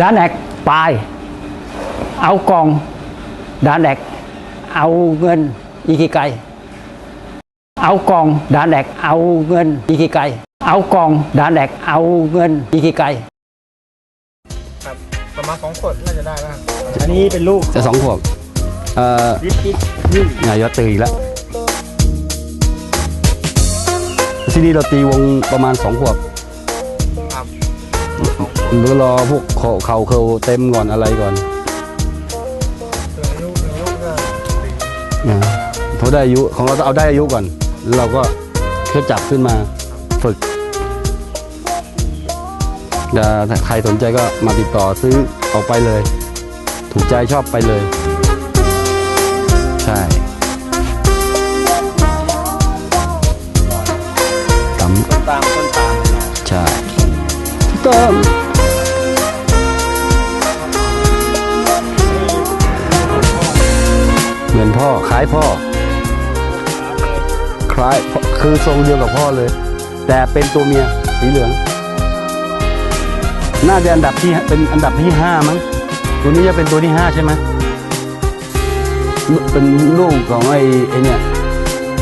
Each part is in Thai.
ดานแอกปลาย เอากองดานแอกเอาเงินอีกกี่ไกลเอากองดานแอกเอาเงินอีกกี่ไกลเอากองดานแอกเอาเงินอีกกี่ไกลครับประมาณสองขวดน่าจะได้แล้วครับอันนี้เป็นลูกจะสองขวบเอ่อดิสดิสนี่นายยอดตื่นอีกแล้วที่นี่เราตีวงประมาณสองขวบครับ หรือรอพวกเขาเขาเขาเต็มก่อนอะไรก่อนหนึ่งลูกหนึ่งลูกก็สี่นะเขาได้อายุของเราต้องเอาได้อายุก่อน แล้วเราก็เพื่อจับขึ้นมาฝึกแต่ถ้าใครสนใจก็มาติดต่อซื้อเอาไปเลย ถูกใจชอบไปเลย ใช่ตำต้นตามต้นตามใช่ตา ล้ายพ่อ คล้ายคือทรงเดียวกับพ่อเลย แต่เป็นตัวเมียสีเหลือง น่าจะอันดับที่เป็นอันดับที่ห้ามั้งตัวนี้จะเป็นตัวที่ห้าใช่ไหมเป็นลูกของไอ้ไอ้เนี่ย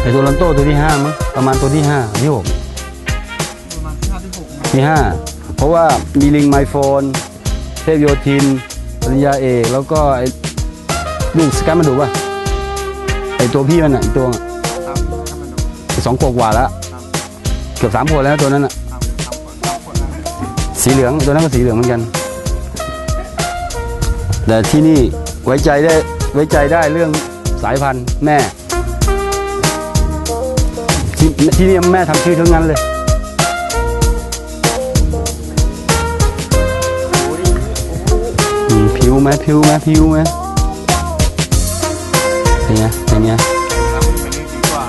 ไอ้โทรันโตตัวที่ห้ามั้งประมาณตัวที่ห้าที่หกที่ห้าเพราะว่ามีลิงไมโฟน เทพโยธินปริญญาเอกแล้วก็ไอ้ลูกสกัมมาดูป่ะ ตัวพี่มันอะอีกตัวสองขวบกว่าแล้วเกือบสามขวบแล้วตัวนั้นอะสีเหลืองตัวนั้นก็สีเหลืองเหมือนกัน แต่ที่นี่ไว้ใจได้ไว้ใจได้เรื่องสายพันธุ์แม่ที่ที่นี่แม่ทำชื่อทั้งนั้นเลยผิวไหมผิวไหมผิวไหมเป็นไง เป็นไงครับมันเป็นเรื่องดีกว่า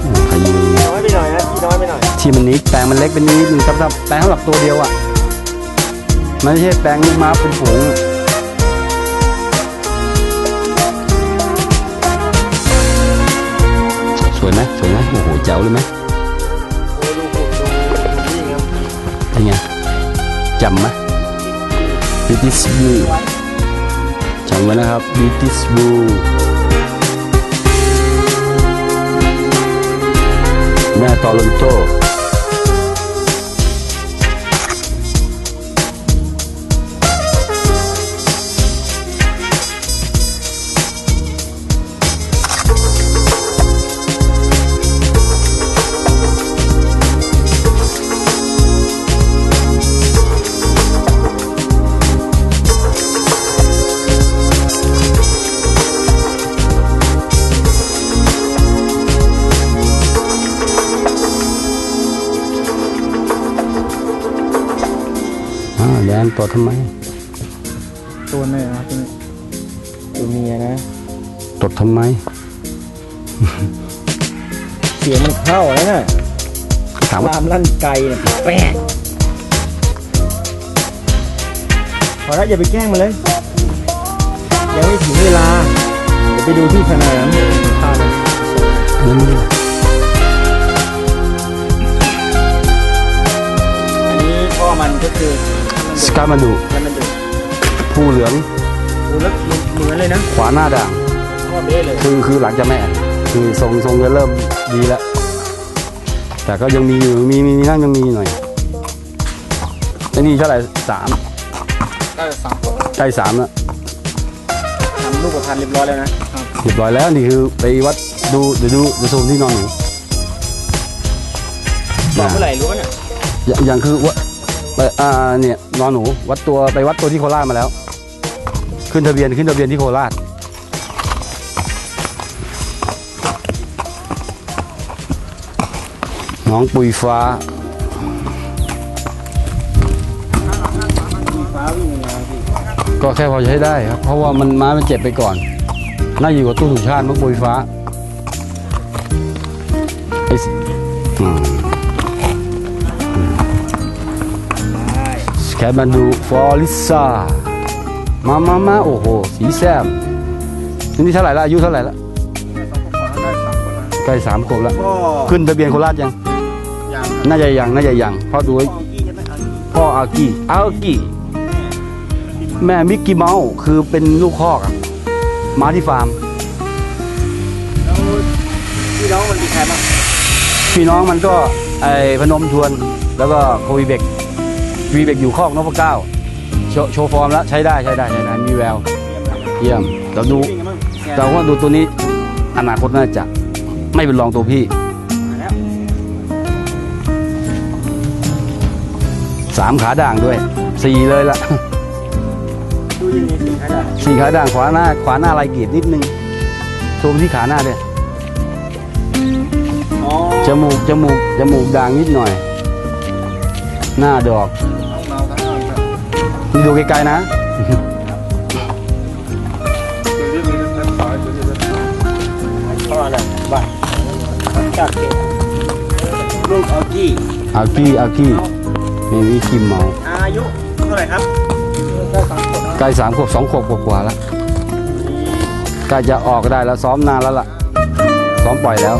โอ้ขยี้น้อยไปหน่อยนะพี่น้อยไปหน่อยที่มันนิดแปลงมันเล็กเป็นนิดนึงสำหรับแปลงสำหรับตัวเดียวอะมันไม่ใช่แปลงลูกม้าเป็นฝูงอะสวยไหมสวยไหมโอ้โหแจ๋วเลยไหมโอ้ดูดูดูดูวิ่งครับเป็นไงจำไหม British Blue จำไว้นะครับ British ตัวทำไม ตัวนี้นะครับตัวนี้ตัวเมียนะตดทำไม เสียงมันเข้าแล้วน่ะถามว่าลามลั่นไกลเนี่ยแปะพอแล้วอย่าไปแกล้งมันเลย ยังไม่ถึงเวลา เดี๋ยวไปดูที่สนามตาเลยนั่นอันนี้พ่อมันก็คือ สกามาดูมันมันดูผู้เหลืองดูแล้วเหมือนเลยนะขวาหน้าด่างพ่อเบ้เลยคือคือหลังจากแม่ คือทรงทรงจะเริ่มดีแล้ว แต่ก็ยังมีอยู่มีมีมีนั่งยังมีหน่อยไอ้นี่เท่าไหร่สามได้สามขวดใกล้สามแล้วทำลูกประพันธ์เรียบร้อยแล้วนะเรียบร้อยแล้วนี่คือไปวัดดูเดี๋ยวดูเดี๋ยวซูมที่นอนหนูบอกเมื่อไหร่รู้เนี่ยอย่างอย่างคือว่า ไปอ่าเนี่ยนอนหนูวัดตัวไปวัดตัวที่โคราชมาแล้ว ขึ้นทะเบียนขึ้นทะเบียนที่โคราชน้องปุยฟ้าก็แค่พอใช้ได้ครับ เพราะว่ามันม้ามันเจ็บไปก่อน น่าอยู่กับตู้สุชาติมั้งปุยฟ้าไอ้ แคทมันดูฟอริซ่ามามามาโอ้โห สีแซมนี่เท่าไหร่ละอายุเท่าไหร่ละได้สามขวดนะใกล้สามขวบแล้วก็ขึ้นทะเบียนโคราชยังยังน่าจะยังน่าจะยังเพราะดูพ่อกี้พ่ออากิอากิแม่มิกกี้เมาส์คือเป็นลูกคอกอะมาที่ฟาร์มแล้วพี่น้องมันมีใครบ้างพี่น้องมันก็ไอพนมทวนแล้วก็โควีเบก วีเบกอยู่คอกนพเก้าโชว์โชว์ฟอร์มแล้วใช้ได้ใช้ได้ใช้ได้มีแววเยี่ยมเราดูวิ่งกันบ้างแกเราว่าดูตัวนี้อนาคตน่าจะไม่เป็นรองตัวพี่มาแล้วสามขาด่างด้วยสี่เลยละดูยังมีสิ่งใครได้สี่ขาด่างขวาหน้าขวาหน้าลายกรีดนิดนึงโชว์ไปที่ขาหน้าด้วยอ๋อจมูกจมูกจมูกด่างนิดหน่อย หน้าดอกทั้งเมาทั้งอ่างครับนี่ดูไกลๆนะตัวนี้มีทั้งสายตัวนี้ทั้งสายพ่อน่ะบ้าจากเกตลูกออกี้อากี้อากี้นี่นี่คิมเมา อายุเท่าไหร่ครับได้สามคนนะใกล้สามขวบสองขวบกว่าๆแล้วใกล้จะออกได้แล้วซ้อมนานแล้วล่ะ ซ้อมปล่อยแล้ว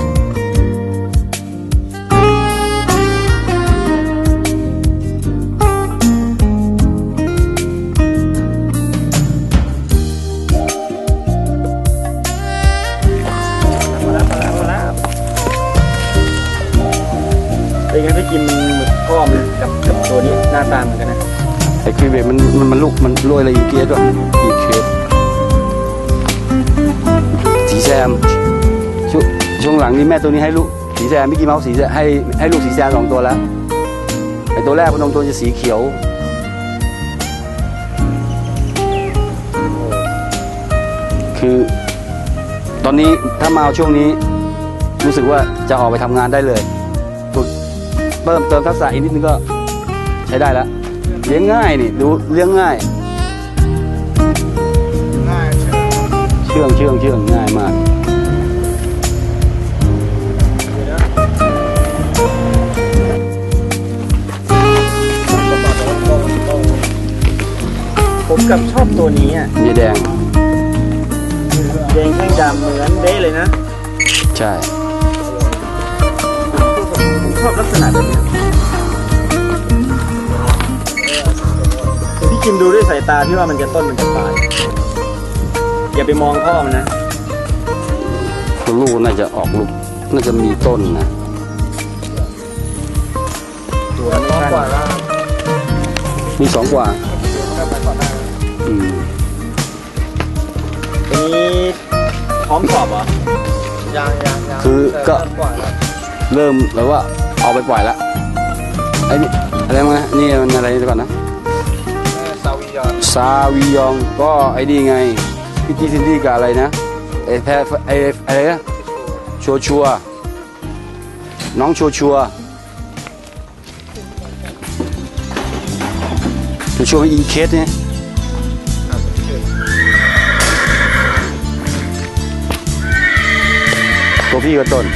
กับกับตัวนี้หน้าตาเหมือนกันนะไอ้ครีเวทมันมันมันลูกมันรวยอะไรอีเกียด้วยอีเคสสีแซมช่วงช่วงหลังนี้แม่ตัวนี้ให้ลูกสีแซมมิกกี้เมาส์สีแซมให้ให้ลูกสีแซมสองตัวแล้วไอ้ตัวแรกพนมตัวจะสีเขียวคือตอนนี้ถ้ามาเอาช่วงนี้รู้สึกว่าจะออกไปทำงานได้เลย เพิ่มเติมทักษะอีกนิดนึงก็ใช้ได้แล้วเลี้ยงง่ายนี่ดูเลี้ยงง่าย ง่ายเชื่อเชื่องเชื่องเชื่องง่ายมาก ผมกับชอบตัวนี้อะยายแดง แดงแข้งดำเหมือนเด้เลยนะ ใช่ผม ชอบลักษณะแบบนี้แต่พี่กิมดูด้วยสายตาพี่ว่ามันจะต้นมันจะปลายอย่าไปมองพ่อมันนะตัวลูกน่าจะออกลูกน่าจะมีต้นนะตัวไม่น้องใช่กว่าแล้วมีสองกว่าได้ไปก่อนหน้าอืมอันนี้พร้อมสอบเหรอยางยางยางคือก็แต่กว่าแล้วเริ่มแบบว่า เอาไปปล่อยละไอ้นี่อะไรมั้งนะนี่มันอะไรก่อนนะซาวิยอนซาวิยองก็ไอ้นี่ไงพิธีซินดี้กับอะไรนะไอ้แพรไอ้อะไรนะชัวชัวน้องชัวชัวชัวชัวอินเคสเนี่ยตัวพี่ก็ต้น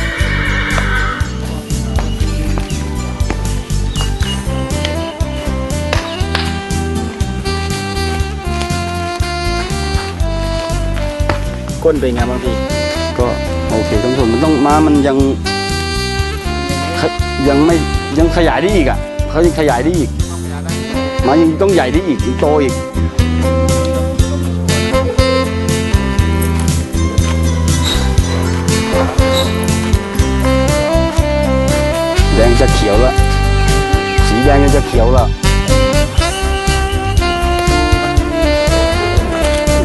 ก้นเป็นไงบ้างพี่ก็โอเคทั้งส่วนมันต้องม้ามันยังขยังไม่ยังขยายได้อีกอะเขายังขยายได้อีกม้ายังต้องใหญ่ได้อีกยังโตอีกแดงจะเขียวแล้วสีแดงยังจะเขียวแล้ว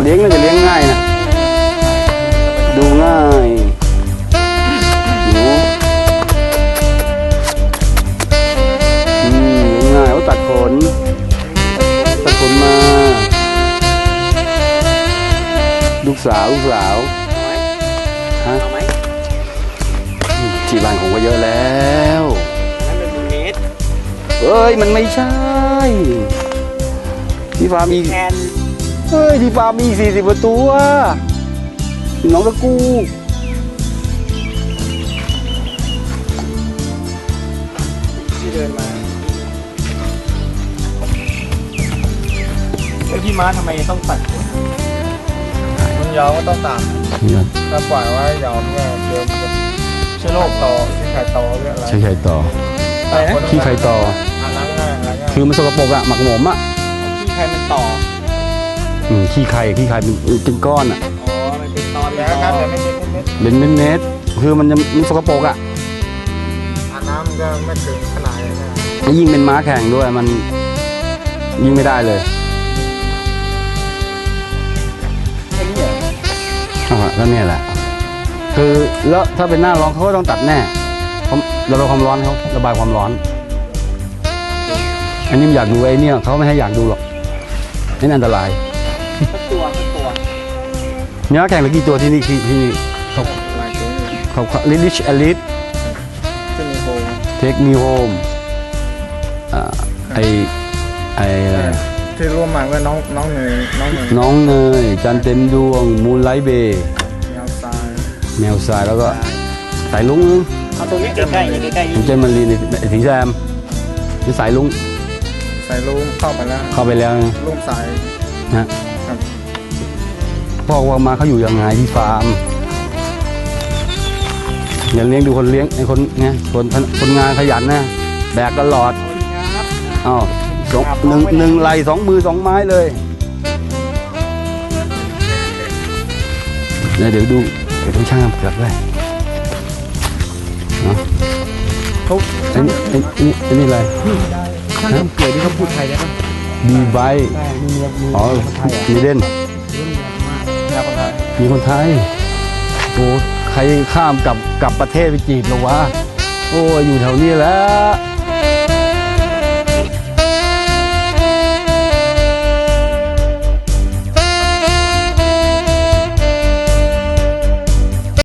เลี้ยงน่าจะเลี้ยงง่ายนะ ดูง่ายหนูอืมเลี้ยงง่ายเขาตัดขนตัดขนมา ลูกสาว ลูกสาวฮะเอาไหมที่บ้านผมก็เยอะแล้วนั่นเป็นเมตรเอ้ย มันไม่ใช่ ที่ฟาร์มมีแทนเฮ้ย ที่ฟาร์มมีสี่สิบกว่าตัว น้องตะกูที่เดินมาไอ้พี่ม้าทำไมต้องตัดขนมันยาวก็ต้องตามถ้าปล่อยไว้ยาวมันก็เดี๋ยวมันจะเชื้อโรคต่อที่ไข่ต่อเรื่องอะไรใช่ไข่ต่อขี้ไข่ต่ออันล้างง่ายล้างง่ายคือมันสกปรกอะหมักหมมอะที่ใครมันต่ออืมขี้ไข่ขี้ไข่เป็นก้อนอะ เป็นตอนแล้วครับแต่ไม่เม็ดไม่เม็ดเป็นเม็ดๆคือมันจะมันสกปรกอะอาน้ำก็ไม่ถึงขนาดนี้นะแล้วยิ่งเป็นม้าแข่งด้วยมันยิ่งไม่ได้เลยไอ้นี่เหรอเอาละแล้วเนี่ยแหละ คือแล้วถ้าเป็นหน้าร้อนเขาก็ต้องตัดแน่เพราะระบายความร้อนเขาระบายความร้อน อันนี้มันอยากดูไอ้เนี่ยเขาไม่ให้อยากดูหรอกนี่อันตรายสักตัวสัก ตัวมีม้าแข่งเหลือกี่ตัวที่นี่ที่ที่นี่เขาหลายตัวเขาลิลิชอลิสจะมีโฮมเทคมีโฮมอ่าไอไออะไรอะที่ร่วมมาก็น้องน้องเนยน้องเนยน้องเนยจันเต็มดวงมูลไลท์เบย์ยาวซ้ายแมวทรายแล้วก็สายลุงเอาตรงนี้ใกล้ๆนี่ใกล้ๆผมนี่เจมันลีนสีแซมนี่สายลุงใส่ลูมเข้าไปแล้วเข้าไปแล้วนะลูมสายฮะครับ พ่อว่ามาเขาอยู่ยังไงที่ฟาร์มอย่าเลี้ยงดูคนเลี้ยงไอ้คนไงคนคนงานขยันนะแบกตลอดอ้าวสองหนึ่งหนึ่งไหลสองมือสองไม้เลยเดี๋ยวเดี๋ยวดูเดี๋ยวดูช่างน้ำเกลือกด้วยเนาะเขาไอ้นี่ไอ้นี่ไอ้นี่อะไรช่างทำเกลือที่เขาพูดไทยได้ปะดีไบใช่มีเมียมีอ๋อคนไทยอะมีเด่นแนวคนไทย มีคนไทยโอ้ใครข้ามกับกับประเทศไปจีบหรอวะ โอ้อยู่แถวนี้แล้ว